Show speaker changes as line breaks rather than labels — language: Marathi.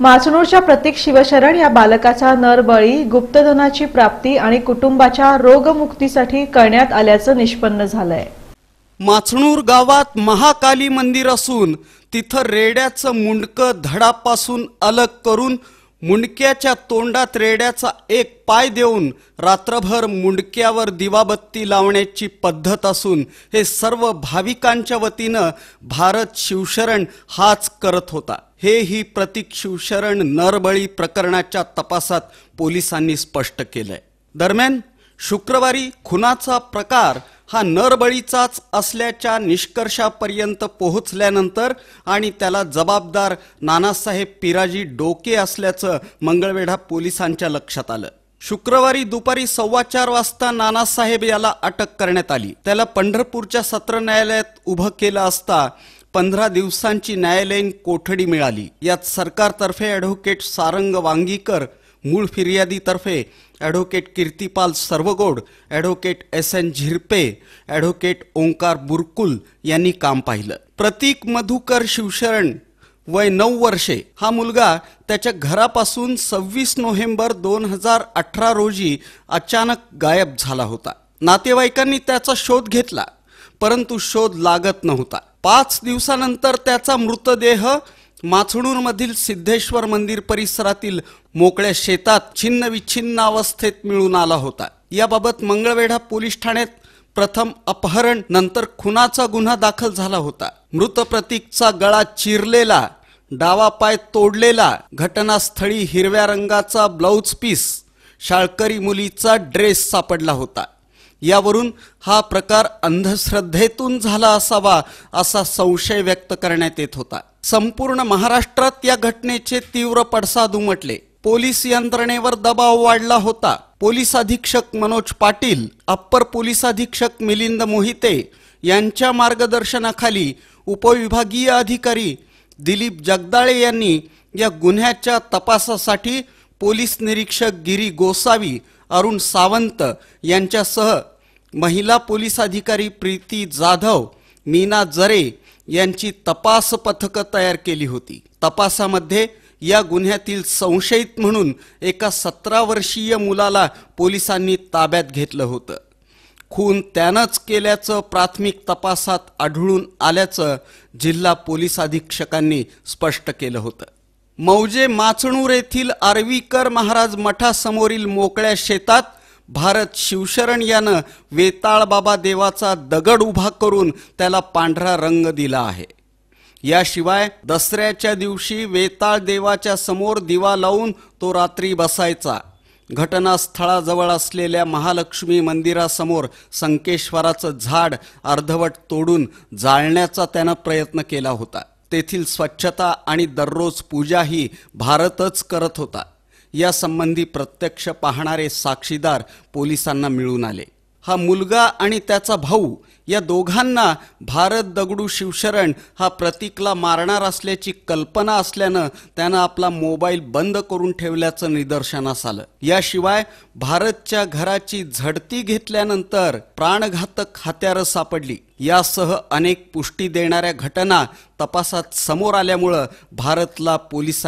माचणूरच्या प्रतीक शिवशरण या बालकाचा नरबळी गुप्तधनाची प्राप्ती आणि कुटुंबाच्या रोगमुक्तीसाठी करण्यात आल्याचं निष्पन्न झालंय.
माचणूर गावात महाकाली मंदिर असून तिथं रेड्याचं मुंडकं धडापासून अलग करून मुंडक्याच्या तोंडात रेड्याचा एक पाय देऊन रात्रभर मुंडक्यावर दिवाबत्ती लावण्याची पद्धत असून हे सर्व भाविकांच्या वतीनं भारत शिवशरण हाच करत होता. हे ही प्रतीक शिवशरण नरबळी प्रकरणाच्या तपासात पोलिसांनी स्पष्ट केलंय. दरम्यान शुक्रवारी खुनाचा प्रकार हा नरबळीचाच असल्याच्या निष्कर्षापर्यंत पोहोचल्यानंतर आणि त्याला जबाबदार नानासाहेब पिराजी डोके असल्याचं मंगळवेढा पोलिसांच्या लक्षात आलं. शुक्रवारी दुपारी सव्वा चार वाजता नानासाहेब याला अटक करण्यात आली. त्याला पंढरपूरच्या सत्र न्यायालयात उभं केलं असता पंधरा दिवसांची न्यायालयीन कोठडी मिळाली. यात सरकारतर्फे ॲडव्होकेट सारंग वांगीकर मूळ फिर्यादीतर्फे advocate Kirtipal Sarvagod advocate S N Zirpe advocate Omkar Burkul यांनी काम पाहिलं. प्रतीक मधुकर शिवशरण वय नऊ वर्षे. हा मुलगा त्याच्या घरापासून सव्वीस नोव्हेंबर दोन हजार अठरा रोजी अचानक गायब झाला होता. नातेवाईकांनी त्याचा शोध घेतला परंतु शोध लागत नव्हता. पाच दिवसानंतर त्याचा मृतदेह माचणूरमधील सिद्धेश्वर मंदिर परिसरातील मोकळ्या शेतात छिन्न विच्छिन्न अवस्थेत मिळून आला होता. याबाबत मंगळवेढा पोलीस ठाण्यात प्रथम अपहरण नंतर खुनाचा गुन्हा दाखल झाला होता. मृत प्रतीकचा गळा चिरलेला डावा पाय तोडलेला घटनास्थळी हिरव्या रंगाचा ब्लाऊज पीस शाळकरी मुलीचा ड्रेस सापडला होता. यावरून हा प्रकार अंधश्रद्धेतून झाला असावा असा संशय व्यक्त करण्यात येत होता. संपूर्ण महाराष्ट्रात या घटनेचे तीव्र पडसाद उमटले. पोलीस यंत्रणेवर दबाव वाढला होता. पोलीस अधीक्षक मनोज पाटील अप्पर पोलीस अधीक्षक मिलिंद मोहिते यांच्या मार्गदर्शनाखाली उपविभागीय अधिकारी दिलीप जगदाळे यांनी या गुन्ह्याच्या तपासासाठी पोलीस निरीक्षक गिरी गोसावी अरुण सावंत यांच्यासह महिला पोलीस अधिकारी प्रीती जाधव मीना जरे यांची तपास पथकं तयार केली होती. तपासामध्ये या गुन्ह्यातील संशयित म्हणून एका सतरा वर्षीय मुलाला पोलिसांनी ताब्यात घेतलं होतं. खून त्यानंच केल्याचं प्राथमिक तपासात आढळून आल्याचं जिल्हा पोलीस अधीक्षकांनी स्पष्ट केलं होतं. मौजे माचणूर येथील आर्वीकर महाराज मठासमोरील मोकळ्या शेतात भारत शिवशरण यानं वेताळ बाबा देवाचा दगड उभा करून त्याला पांढरा रंग दिला आहे. याशिवाय दसऱ्याच्या दिवशी वेताळ देवाच्या समोर दिवा लावून तो रात्री बसायचा. घटनास्थळाजवळ असलेल्या महालक्ष्मी मंदिरासमोर संकेश्वराचं झाड अर्धवट तोडून जाळण्याचा त्यानं प्रयत्न केला होता. तेथील स्वच्छता आणि दररोज पूजाही भारतच करत होता. यासंबंधी प्रत्यक्ष पाहणारे साक्षीदार पोलिसांना मिळून आले. हा मुलगा आणि त्याचा भाऊ या दोघांना भारत दगडू शिवशरण हा प्रतीकला मारणार असल्याची कल्पना असल्यानं त्यानं आपला मोबाईल बंद करून ठेवल्याचं निदर्शनास आलं. याशिवाय भारतच्या घराची झडती घेतल्यानंतर प्राणघातक हत्यारं सापडली. यासह अनेक पुष्टी देणाऱ्या घटना तपासात समोर आल्यामुळं भारतला पोलिसांनी